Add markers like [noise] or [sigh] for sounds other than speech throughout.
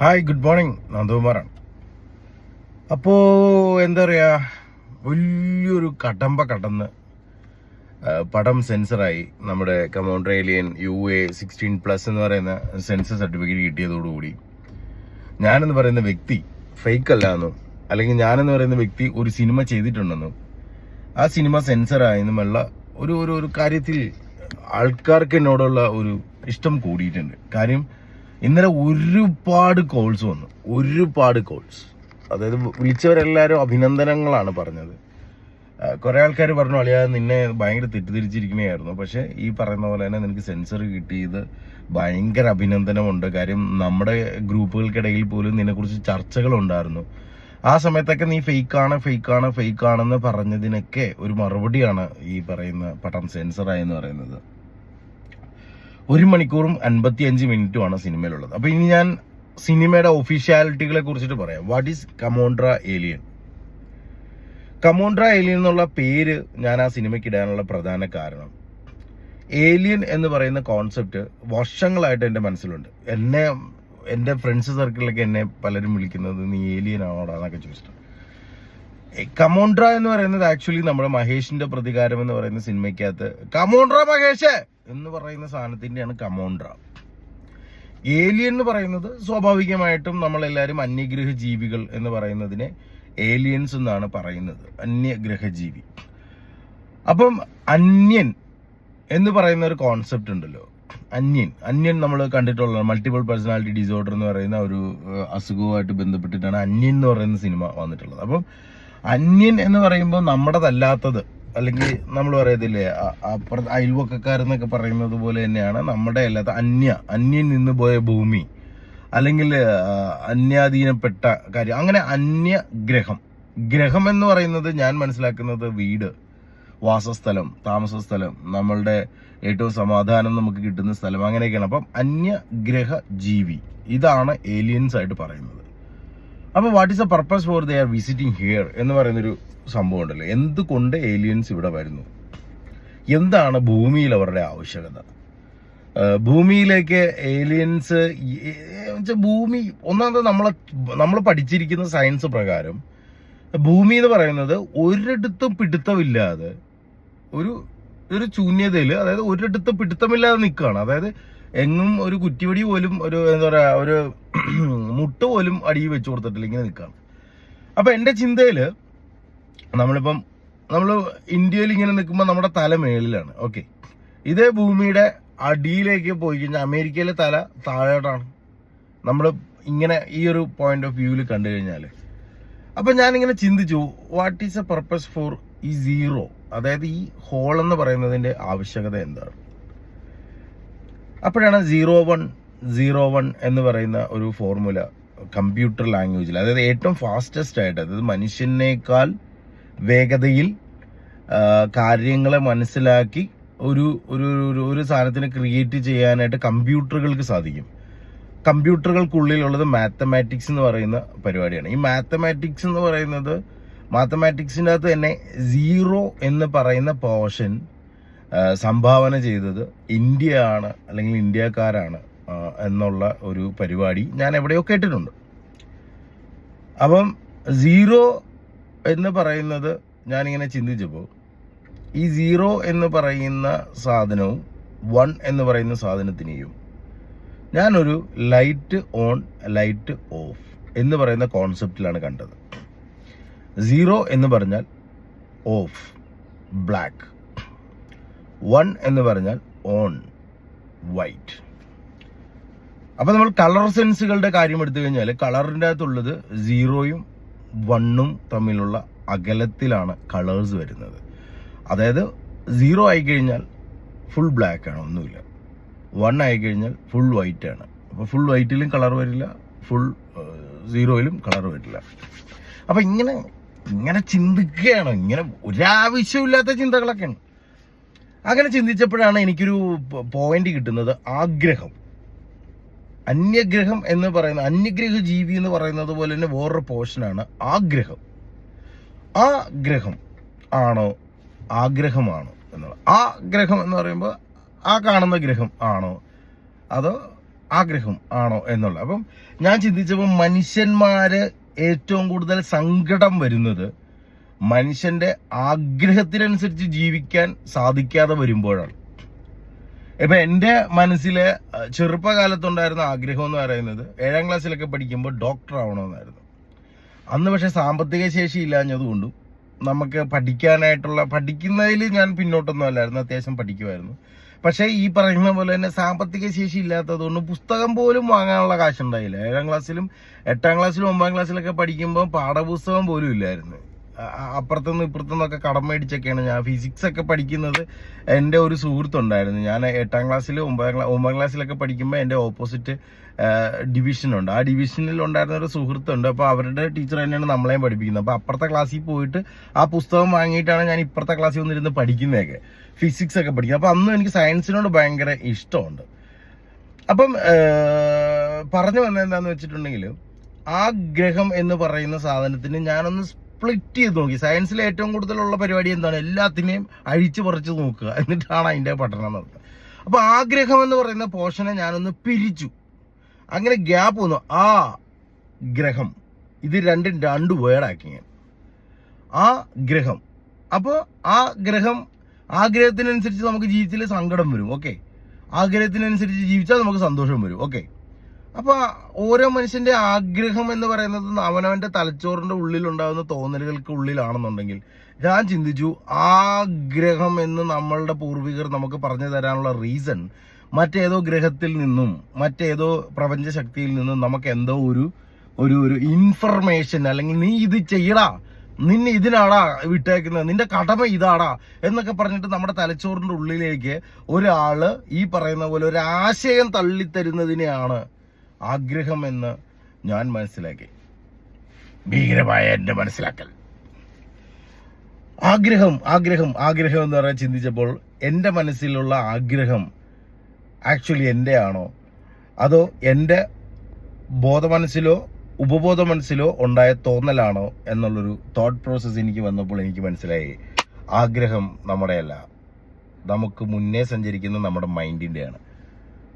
Hi good morning നന്ദകുമാറാണ്. അപ്പോൾ എന്താ പറയുക വലിയൊരു കടമ്പ കടന്ന് പടം സെൻസറായി നമ്മുടെ കമോൺട്രേലിയൻ യു എ സിക്സ്റ്റീൻ പ്ലസ് എന്ന് പറയുന്ന സെൻസർ സർട്ടിഫിക്കറ്റ് കിട്ടിയതോടുകൂടി ഞാനെന്ന് പറയുന്ന വ്യക്തി ഫേക്ക് അല്ല എന്നും അല്ലെങ്കിൽ ഞാനെന്ന് പറയുന്ന വ്യക്തി ഒരു സിനിമ ചെയ്തിട്ടുണ്ടെന്നും ആ സിനിമ സെൻസറായെന്നുമുള്ള ഒരു ഒരു കാര്യത്തിൽ ആൾക്കാർക്ക് എന്നോടുള്ള ഒരു ഇഷ്ടം കൂടിയിട്ടുണ്ട്. കാര്യം ഇന്നലെ ഒരുപാട് കോൾസ് വന്നു. ഒരുപാട് കോൾസ് അതായത് വിളിച്ചവരെല്ലാവരും അഭിനന്ദനങ്ങളാണ് പറഞ്ഞത്. കുറേ ആൾക്കാർ പറഞ്ഞു അളിയാ നിന്നെ ഭയങ്കര തെറ്റിദ്ധരിച്ചിരിക്കുന്നതായിരുന്നു പക്ഷെ ഈ പറയുന്ന പോലെ തന്നെ നിനക്ക് സെൻസർ കിട്ടിയത് ഭയങ്കര അഭിനന്ദനമുണ്ട്. കാര്യം നമ്മുടെ ഗ്രൂപ്പുകൾക്കിടയിൽ പോലും നിന്നെക്കുറിച്ച് ചർച്ചകളുണ്ടായിരുന്നു. ആ സമയത്തൊക്കെ നീ ഫേക്കാണ് ഫേക്കാണ് ഫേക്കാണെന്ന് പറഞ്ഞതിനൊക്കെ ഒരു മറുപടിയാണ് ഈ പറയുന്ന പടം സെൻസറായി എന്ന് പറയുന്നത്. ഒരു മണിക്കൂറും അൻപത്തി അഞ്ച് മിനിറ്റുമാണ് സിനിമയിലുള്ളത്. അപ്പൊ ഇനി ഞാൻ സിനിമയുടെ ഒഫീഷ്യാലിറ്റികളെ കുറിച്ചിട്ട് പറയാം. വാട്ട് ഈസ് കമോണ്ട്ര ഏലിയൻ കമോണ്ട്ര ഏലിയൻ എന്നുള്ള പേര് ഞാൻ ആ സിനിമയ്ക്ക് ഇടാനുള്ള പ്രധാന കാരണം ഏലിയൻ എന്ന് പറയുന്ന കോൺസെപ്റ്റ് വർഷങ്ങളായിട്ട് എന്റെ മനസ്സിലുണ്ട്. എന്നെ എന്റെ ഫ്രണ്ട്സ് സർക്കിളിലൊക്കെ എന്നെ പലരും വിളിക്കുന്നത് നീ ഏലിയൻ ആണോടാ എന്നൊക്കെ കമോണ്ട്ര എന്ന് പറയുന്നത് ആക്ച്വലി നമ്മുടെ മഹേഷിന്റെ പ്രതികാരം എന്ന് പറയുന്ന സിനിമയ്ക്കകത്ത് കമോണ്ട്ര മഹേഷ് എന്ന് പറയുന്ന സാധനത്തിന്റെയാണ് കമോണ്ട്ര ഏലിയൻ എന്ന് പറയുന്നത് സ്വാഭാവികമായിട്ടും നമ്മളെല്ലാവരും അന്യഗ്രഹ ജീവികൾ എന്ന് പറയുന്നതിനെ ഏലിയൻസ് എന്നാണ് പറയുന്നത്. അന്യഗ്രഹ ജീവി അപ്പം അന്യൻ എന്ന് പറയുന്ന ഒരു കോൺസെപ്റ്റ് ഉണ്ടല്ലോ. അന്യൻ. അന്യൻ നമ്മൾ കണ്ടിട്ടുള്ള മൾട്ടിപ്പിൾ പേഴ്സണാലിറ്റി ഡിസോർഡർ എന്ന് പറയുന്ന ഒരു അസുഖവുമായിട്ട് ബന്ധപ്പെട്ടിട്ടാണ് അന്യൻ എന്ന് പറയുന്ന സിനിമ വന്നിട്ടുള്ളത്. അപ്പം അന്യൻ എന്ന് പറയുമ്പോൾ നമ്മുടേതല്ലാത്തത്. അല്ലെങ്കിൽ നമ്മൾ പറയത്തില്ലേ അപ്പുറത്ത് അയൽവക്കക്കാരെന്നൊക്കെ പറയുന്നത് പോലെ തന്നെയാണ് നമ്മുടെ അല്ലാത്ത അന്യ അന്യൻ നിന്ന് പോയ ഭൂമി. അല്ലെങ്കിൽ അന്യാധീനപ്പെട്ട കാര്യം. അങ്ങനെ അന്യഗ്രഹം ഗ്രഹം. എന്ന് പറയുന്നത് ഞാൻ മനസ്സിലാക്കുന്നത് വീട് വാസസ്ഥലം താമസസ്ഥലം നമ്മളുടെ ഏറ്റവും സമാധാനം നമുക്ക് കിട്ടുന്ന സ്ഥലം അങ്ങനെയൊക്കെയാണ്. അപ്പം അന്യഗ്രഹ ജീവി. ഇതാണ് ഏലിയൻസ് ആയിട്ട് പറയുന്നത്. അപ്പൊ what is a purpose for they are visiting here എന്ന് പറയുന്നൊരു സംഭവം ഉണ്ടല്ലോ. എന്തുകൊണ്ട് ഏലിയൻസ് ഇവിടെ വരുന്നു? എന്താണ് ഭൂമിയിൽ അവരുടെ ആവശ്യകത? ഭൂമിയിലേക്ക് ഏലിയൻസ് ഭൂമി ഒന്നാമത് നമ്മളെ നമ്മൾ പഠിച്ചിരിക്കുന്ന സയൻസ് പ്രകാരം ഭൂമി എന്ന് പറയുന്നത് ഒരിടത്തും പിടുത്തമില്ലാതെ ഒരു ഒരു ശൂന്യതയിൽ അതായത് ഒരിടത്തും പിടുത്തമില്ലാതെ നിൽക്കുകയാണ്. അതായത് എങ്ങും ഒരു കുറ്റിവടി പോലും ഒരു എന്താ പറയുക ഒരു [clears throat] മുട്ട പോലും അടിയിൽ വെച്ച് കൊടുത്തിട്ടില്ല ഇങ്ങനെ നിൽക്കുകയാണ് അപ്പം എന്റെ ചിന്തയിൽ നമ്മളിപ്പം നമ്മൾ ഇന്ത്യയിൽ ഇങ്ങനെ നിൽക്കുമ്പോൾ നമ്മുടെ തല മേളിലാണ് ഓക്കെ. ഇതേ ഭൂമിയുടെ അടിയിലേക്ക് പോയി കഴിഞ്ഞാൽ അമേരിക്കയിലെ തല താഴോട്ടാണ് നമ്മൾ ഇങ്ങനെ ഈ ഒരു പോയിന്റ് ഓഫ് വ്യൂവിൽ കണ്ടു കഴിഞ്ഞാൽ അപ്പം ഞാനിങ്ങനെ ചിന്തിച്ചു what is a purpose for ഈ സീറോ അതായത് ഈ ഹോൾ എന്ന് പറയുന്നതിന്റെ ആവശ്യകത എന്താണ്? അപ്പോഴാണ് സീറോ വൺ സീറോ വൺ എന്ന് പറയുന്ന ഒരു ഫോർമുല കമ്പ്യൂട്ടർ ലാംഗ്വേജിൽ അതായത് ഏറ്റവും ഫാസ്റ്റസ്റ്റ് ആയിട്ട് അതായത് മനുഷ്യനേക്കാൾ വേഗതയിൽ കാര്യങ്ങളെ മനസ്സിലാക്കി ഒരു ഒരു ഒരു സാധനത്തിന് ക്രിയേറ്റ് ചെയ്യാനായിട്ട് കമ്പ്യൂട്ടറുകൾക്ക് സാധിക്കും. കമ്പ്യൂട്ടറുകൾക്കുള്ളിലുള്ളത് മാത്തമാറ്റിക്സ് എന്ന് പറയുന്ന പരിപാടിയാണ്. ഈ മാത്തമാറ്റിക്സ് എന്ന് പറയുന്നത് മാത്തമാറ്റിക്സിന്റെ അകത്ത് തന്നെ സീറോ എന്ന് പറയുന്ന പോർഷൻ സംഭാവന ചെയ്തത് ഇന്ത്യയാണ് അല്ലെങ്കിൽ ഇന്ത്യക്കാരാണ് എന്നുള്ള ഒരു പരിപാടി ഞാൻ എവിടെയോ കേട്ടിട്ടുണ്ട്. അപ്പം സീറോ എന്ന് പറയുന്നത് ഞാനിങ്ങനെ ചിന്തിച്ചപ്പോൾ ഈ സീറോ എന്ന് പറയുന്ന സാധനവും വൺ എന്ന് പറയുന്ന സാധനത്തിനെയും ഞാനൊരു ലൈറ്റ് ഓൺ ലൈറ്റ് ഓഫ് എന്ന് പറയുന്ന കോൺസെപ്റ്റിലാണ് കണ്ടത്. സീറോ എന്ന് പറഞ്ഞാൽ ഓഫ് ബ്ലാക്ക്. വൺ എന്ന് പറഞ്ഞാൽ ഓൺ വൈറ്റ്. അപ്പൊ നമ്മൾ കളർ സെൻസുകളുടെ കാര്യം എടുത്തു കഴിഞ്ഞാൽ കളറിന്റെ അകത്തുള്ളത് സീറോയും വണ്ണും തമ്മിലുള്ള അകലത്തിലാണ് കളേഴ്സ് വരുന്നത്. അതായത് സീറോ ആയി കഴിഞ്ഞാൽ ഫുൾ ബ്ലാക്ക് ആണ് ഒന്നുമില്ല. വൺ ആയി കഴിഞ്ഞാൽ ഫുൾ വൈറ്റ് ആണ്. അപ്പോൾ ഫുൾ വൈറ്റിലും കളർ വരില്ല ഫുൾ സീറോയിലും കളർ വരില്ല. അപ്പൊ ഇങ്ങനെ ഇങ്ങനെ ചിന്തിക്കുകയാണ്. ഇങ്ങനെ ഒരാവശ്യമില്ലാത്ത ചിന്തകളൊക്കെയാണ്. അങ്ങനെ ചിന്തിച്ചപ്പോഴാണ് എനിക്കൊരു പോയിന്റ് കിട്ടുന്നത്. ആഗ്രഹം. അന്യഗ്രഹം എന്ന് പറയുന്ന അന്യഗ്രഹ ജീവി എന്ന് പറയുന്നത് പോലെ തന്നെ വേറൊരു പോർഷനാണ് ആഗ്രഹം. ആ ഗ്രഹം ആണോ? ആഗ്രഹമാണോ എന്നുള്ള ആ ഗ്രഹം എന്ന് പറയുമ്പോൾ ആ കാണുന്ന ഗ്രഹം ആണോ? അതോ ആഗ്രഹം ആണോ എന്നുള്ളത്. അപ്പം ഞാൻ ചിന്തിച്ചപ്പോൾ മനുഷ്യന്മാര് ഏറ്റവും കൂടുതൽ സങ്കടം വരുന്നത് മനുഷ്യന്റെ ആഗ്രഹത്തിനനുസരിച്ച് ജീവിക്കാൻ സാധിക്കാതെ വരുമ്പോഴാണ്. ഇപ്പൊ എന്റെ മനസ്സിലെ ചെറുപ്പകാലത്തുണ്ടായിരുന്ന ആഗ്രഹം എന്ന് പറയുന്നത് ഏഴാം ക്ലാസ്സിലൊക്കെ പഠിക്കുമ്പോൾ ഡോക്ടർ ആവണമെന്നായിരുന്നു. അന്ന് പക്ഷെ സാമ്പത്തിക ശേഷി ഇല്ലാഞ്ഞതുകൊണ്ടും നമുക്ക് പഠിക്കാനായിട്ടുള്ള പഠിക്കുന്നതിൽ ഞാൻ പിന്നോട്ടൊന്നും അല്ലായിരുന്നു അത്യാവശ്യം പഠിക്കുമായിരുന്നു പക്ഷേ ഈ പറയുന്ന പോലെ തന്നെ സാമ്പത്തിക ശേഷി ഇല്ലാത്തതുകൊണ്ട് പുസ്തകം പോലും വാങ്ങാനുള്ള കാശുണ്ടായില്ല. ഏഴാം ക്ലാസ്സിലും എട്ടാം ക്ലാസ്സിലും ഒമ്പതാം ക്ലാസ്സിലൊക്കെ പഠിക്കുമ്പോൾ പാഠപുസ്തകം പോലും ഇല്ലായിരുന്നു. അപ്പുറത്തുനിന്ന് ഇപ്പുറത്തുനിന്നൊക്കെ കടം മേടിച്ചൊക്കെയാണ് ഞാൻ ഫിസിക്സ് ഒക്കെ പഠിക്കുന്നത്. എന്റെ ഒരു സുഹൃത്തുണ്ടായിരുന്നു. ഞാൻ എട്ടാം ക്ലാസ്സിൽ ഒമ്പതാം ക്ലാസ് ഒമ്പതാം ക്ലാസ്സിലൊക്കെ പഠിക്കുമ്പോൾ എന്റെ ഓപ്പോസിറ്റ് ഡിവിഷനുണ്ട് ആ ഡിവിഷനിൽ ഉണ്ടായിരുന്ന ഒരു സുഹൃത്തുണ്ട്. അപ്പോൾ അവരുടെ ടീച്ചർ തന്നെയാണ് നമ്മളെയും പഠിപ്പിക്കുന്നത്. അപ്പോൾ അപ്പുറത്തെ ക്ലാസ്സിൽ പോയിട്ട് ആ പുസ്തകം വാങ്ങിയിട്ടാണ് ഞാൻ ഇപ്പുറത്തെ ക്ലാസ്സിൽ വന്നിരുന്ന് പഠിക്കുന്നതൊക്കെ ഫിസിക്സ് ഒക്കെ പഠിക്കുന്നത്. അപ്പോൾ അന്നും എനിക്ക് സയൻസിനോട് ഭയങ്കര ഇഷ്ടമുണ്ട്. അപ്പം പറഞ്ഞു വന്നത് എന്താണെന്ന് വെച്ചിട്ടുണ്ടെങ്കിൽ ഗ്രഹം എന്ന് പറയുന്ന സാധനത്തിന് ഞാനൊന്ന് സ്പ്ലിറ്റ് ചെയ്ത് നോക്കി. സയൻസിൽ ഏറ്റവും കൂടുതലുള്ള പരിപാടി എന്താണ്? എല്ലാത്തിനെയും അഴിച്ചു പറിച്ചു നോക്കുക. എന്നിട്ടാണ് അതിന്റെ പഠനം നടത്തുക അപ്പോൾ ആഗ്രഹം എന്ന് പറയുന്ന പോർഷനെ ഞാനൊന്ന് പിരിച്ചു. അങ്ങനെ ഗ്യാപ്പ് വന്നു. ആ ഗ്രഹം. ഇത് രണ്ടും രണ്ട് വേർഡാക്കി ഞാൻ. ആ ഗ്രഹം. അപ്പോൾ ആ ഗ്രഹം ആഗ്രഹത്തിനനുസരിച്ച് നമുക്ക് ജീവിതത്തിൽ സങ്കടം വരും. ഓക്കെ ആഗ്രഹത്തിനനുസരിച്ച് ജീവിച്ചാൽ നമുക്ക് സന്തോഷം വരും. ഓക്കെ അപ്പൊ ഓരോ മനുഷ്യന്റെ ആഗ്രഹം എന്ന് പറയുന്നത് അവനവന്റെ തലച്ചോറിന്റെ ഉള്ളിൽ ഉണ്ടാകുന്ന തോന്നലുകൾക്ക് ഉള്ളിലാണെന്നുണ്ടെങ്കിൽ ഞാൻ ചിന്തിച്ചു ആഗ്രഹം എന്ന് നമ്മളുടെ പൂർവികർ നമുക്ക് പറഞ്ഞു തരാനുള്ള റീസൺ മറ്റേതോ ഗ്രഹത്തിൽ നിന്നും മറ്റേതോ പ്രപഞ്ച ശക്തിയിൽ നിന്നും നമുക്ക് എന്തോ ഒരു ഒരു ഒരു ഇൻഫർമേഷൻ അല്ലെങ്കിൽ നീ ഇത് ചെയ്യടാ നിന്നെ ഇതിനാടാ വിട്ടേക്കുന്നത് നിന്റെ കടമ ഇതാടാ എന്നൊക്കെ പറഞ്ഞിട്ട് നമ്മുടെ തലച്ചോറിന്റെ ഉള്ളിലേക്ക് ഒരാൾ ഈ പറയുന്ന പോലെ ഒരു ആശയം തള്ളിത്തരുന്നതിനെയാണ് ആഗ്രഹം എന്ന് ഞാൻ മനസ്സിലാക്കി. ഭീകരമായ എന്റെ മനസ്സിലാക്കൽ. ആഗ്രഹം ആഗ്രഹം ആഗ്രഹം എന്ന് പറയാൻ ചിന്തിച്ചപ്പോൾ എന്റെ മനസ്സിലുള്ള ആഗ്രഹം ആക്ച്വലി എന്റെ ആണോ അതോ എന്റെ ബോധമനസ്സിലോ ഉപബോധ മനസ്സിലോ ഉണ്ടായ തോന്നലാണോ എന്നുള്ളൊരു തോട്ട് പ്രോസസ്സ് എനിക്ക് വന്നപ്പോൾ എനിക്ക് മനസ്സിലായി. ആഗ്രഹം നമ്മുടെയല്ല. നമുക്ക് മുന്നേ സഞ്ചരിക്കുന്ന നമ്മുടെ മൈൻഡിന്റെയാണ്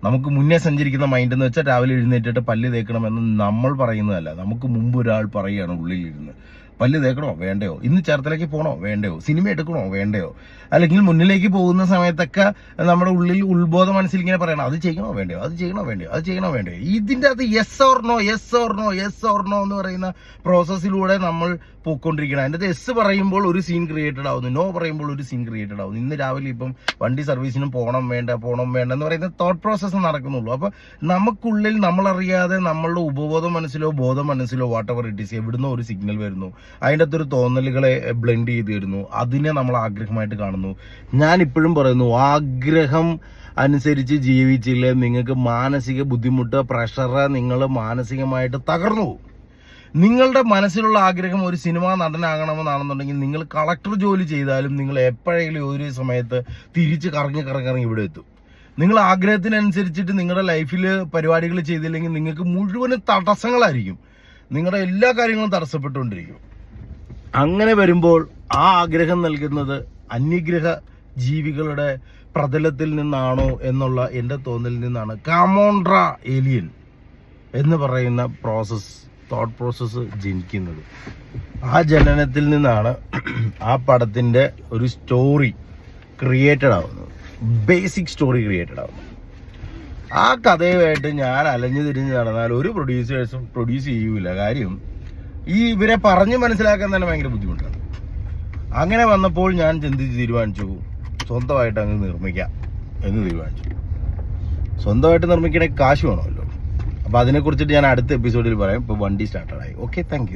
നമുക്ക് മുന്നേ സഞ്ചരിക്കുന്ന മൈൻഡ് എന്ന് വെച്ചാൽ രാവിലെ എഴുന്നേറ്റിട്ട് പല്ല് തേക്കണമെന്ന് നമ്മൾ പറയുന്നതല്ല. നമുക്ക് മുമ്പ് ഒരാൾ പറയുകയാണ് ഉള്ളിലിരുന്ന്. പല്ല് തേക്കണോ? വേണ്ടയോ? ഇന്ന് ചേർത്തലേക്ക് പോകണോ വേണ്ടയോ? സിനിമ എടുക്കണോ? വേണ്ടയോ? അല്ലെങ്കിൽ മുന്നിലേക്ക് പോകുന്ന സമയത്തൊക്കെ നമ്മുടെ ഉള്ളിൽ ഉത്ബോധ മനസ്സിൽ ഇങ്ങനെ പറയണം അത് ചെയ്യണോ? വേണ്ടയോ? അത് ചെയ്യണോ? വേണ്ടയോ? അത് ചെയ്യണോ? വേണ്ടയോ? ഇതിന്റെ അകത്ത് yes or no yes or no yes or no എന്ന് പറയുന്ന പ്രോസസ്സിലൂടെ നമ്മൾ പോയിക്കൊണ്ടിരിക്കണം അതിന്റെ എസ് പറയുമ്പോൾ ഒരു സീൻ ക്രിയേറ്റഡ് ആവുന്നു. നോ പറയുമ്പോൾ ഒരു സീൻ ക്രിയേറ്റഡ് ആവുന്നു. ഇന്ന് രാവിലെ ഇപ്പം വണ്ടി സർവീസിനും പോകണം വേണ്ട പോകണം വേണ്ട എന്ന് പറയുന്ന തോട്ട് പ്രോസസ്സ് നടക്കുന്നുള്ളൂ. അപ്പോൾ നമുക്കുള്ളിൽ നമ്മളറിയാതെ നമ്മളുടെ ഉപബോധ മനസ്സിലോ ബോധ മനസ്സിലോ വാട്ട് എവർ ഇറ്റ് ഈസ് എവിടുന്നോ ഒരു സിഗ്നൽ വരുന്നു. അതിന്റെ അകത്തൊരു തോന്നലുകളെ ബ്ലെൻഡ് ചെയ്ത് തരുന്നു അതിനെ നമ്മൾ ആഗ്രഹമായിട്ട് കാണുന്നു. ഞാൻ ഇപ്പോഴും പറയുന്നു ആഗ്രഹം അനുസരിച്ച് ജീവിച്ചില്ലേ നിങ്ങൾക്ക് മാനസിക ബുദ്ധിമുട്ട് പ്രഷർ നിങ്ങൾ മാനസികമായിട്ട് തകർന്നു. നിങ്ങളുടെ മനസ്സിലുള്ള ആഗ്രഹം ഒരു സിനിമാ നടനാകണമെന്നാണെന്നുണ്ടെങ്കിൽ നിങ്ങൾ കളക്ടർ ജോലി ചെയ്താലും നിങ്ങൾ എപ്പോഴെങ്കിലും ഒരു സമയത്ത് തിരിച്ച് കറങ്ങി കറങ്ങി ഇവിടെ എത്തും. നിങ്ങൾ ആഗ്രഹത്തിനനുസരിച്ചിട്ട് നിങ്ങളുടെ ലൈഫിൽ പരിപാടികൾ ചെയ്തില്ലെങ്കിൽ നിങ്ങൾക്ക് മുഴുവനും തടസ്സങ്ങളായിരിക്കും. നിങ്ങളുടെ എല്ലാ കാര്യങ്ങളും തടസ്സപ്പെട്ടുകൊണ്ടിരിക്കും. അങ്ങനെ വരുമ്പോൾ ആ ആഗ്രഹം നൽകുന്നത് അന്യഗ്രഹ ജീവികളുടെ പ്രതലത്തിൽ നിന്നാണോ എന്നുള്ള എന്റെ തോന്നലിൽ നിന്നാണ്. കാമോൺഡ്ര ഏലിയൻ എന്ന് പറയുന്ന പ്രോസസ്സ് തോട്ട് പ്രോസസ്സ് ജനിക്കുന്നത്. ആ ജനനത്തിൽ നിന്നാണ് ആ പടത്തിന്റെ ഒരു സ്റ്റോറി ക്രിയേറ്റഡ് ആവുന്നത്. ബേസിക് സ്റ്റോറി ക്രിയേറ്റഡ് ആവുന്നത്. ആ കഥയുമായിട്ട് ഞാൻ അലഞ്ഞു തിരിഞ്ഞ് നടന്നാൽ ഒരു പ്രൊഡ്യൂസേഴ്സും പ്രൊഡ്യൂസ് ചെയ്യൂല. കാര്യം ഈ ഇവരെ പറഞ്ഞ് മനസ്സിലാക്കാൻ തന്നെ ഭയങ്കര ബുദ്ധിമുട്ടാണ്. അങ്ങനെ വന്നപ്പോൾ ഞാൻ ചിന്തിച്ച് തീരുമാനിച്ചു? സ്വന്തമായിട്ട് അങ്ങ് നിർമ്മിക്കാം എന്ന് തീരുമാനിച്ചു. സ്വന്തമായിട്ട് നിർമ്മിക്കണേ കാശ് വേണമല്ലോ. അപ്പോൾ അതിനെക്കുറിച്ചിട്ട് ഞാൻ അടുത്ത എപ്പിസോഡിൽ പറയാം. ഇപ്പോൾ വണ്ടി സ്റ്റാർട്ടഡായി ഓക്കെ താങ്ക്